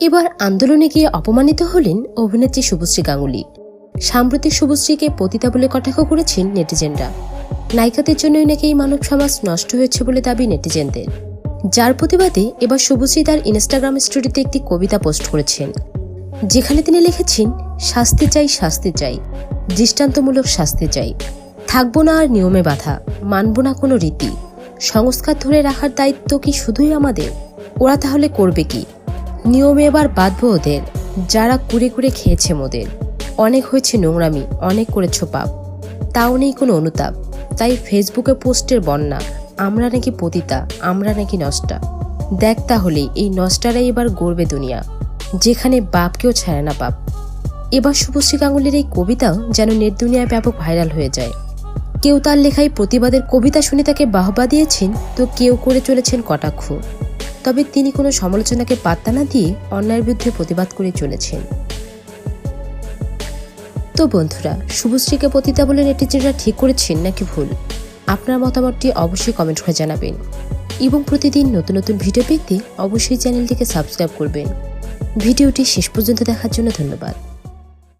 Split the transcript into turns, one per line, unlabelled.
এবার আন্দোলনে গিয়ে অপমানিত হলেন অভিনেত্রী শুভশ্রী গাঙ্গুলি। সাম্প্রতিক শুভশ্রীকে পতিতা বলে কটাক্ষ করেছেন নেটিজেনরা। নায়িকাদের জন্যই নাকি মানব সমাজ নষ্ট হয়েছে বলে দাবি নেটিজেনদের। যার প্রতিবাদে এবার শুভশ্রী তার ইনস্টাগ্রাম স্টোরিতে একটি কবিতা পোস্ট করেছেন। যেখানে তিনি লিখেছেন, শাস্তি চাই শাস্তি চাই। দৃষ্টান্তমূলক শাস্তি চাই। থাকব না আর নিয়মে বাধা। মানব না কোনো রীতি। সংস্কার ধরে রাখার দায়িত্ব কি শুধুই আমাদের? ওরা তাহলে করবে কি? নিয়মে এবার বাঁধবো ওদের। যারা কুড়ে কুড়ে খেয়েছে মোদের। অনেক হয়েছে নোংরামি, অনেক করেছ পাপ। তাও নেই কোনো অনুতাপ। তাই ফেসবুকে পোস্টের বন্যা, আমরা নাকি পতিতা, আমরা নাকি নষ্টা। দেখ তাহলে, এই নষ্টারাই এবার গড়বে দুনিয়া, যেখানে বাপকেও ছাড়ে না বাপ এবার শুভশ্রী গাঙ্গুলির এই কবিতাও যেন নেট দুনিয়ায় ব্যাপক ভাইরাল হয়ে যায়। কেউ তার লেখায় প্রতিবাদের কবিতা শুনে তাকে বাহবা দিয়েছেন, তো কেউ করে চলেছেন কটাক্ষ। তবে তিনি কোনো সমালোচনাকে পাত্তা না দিয়ে অন্যায়ের বিরুদ্ধে প্রতিবাদ করে চলেছেন। তো বন্ধুরা, শুভশ্রীকে পতিতা বলে নেটিজেনরা ঠিক করেছেন নাকি ভুল? আপনার মতামতটি অবশ্যই কমেন্ট করে জানাবেন। এবং প্রতিদিন নতুন নতুন ভিডিও পেতে অবশ্যই চ্যানেলটিকে সাবস্ক্রাইব করবেন। ভিডিওটি শেষ পর্যন্ত দেখার জন্য ধন্যবাদ।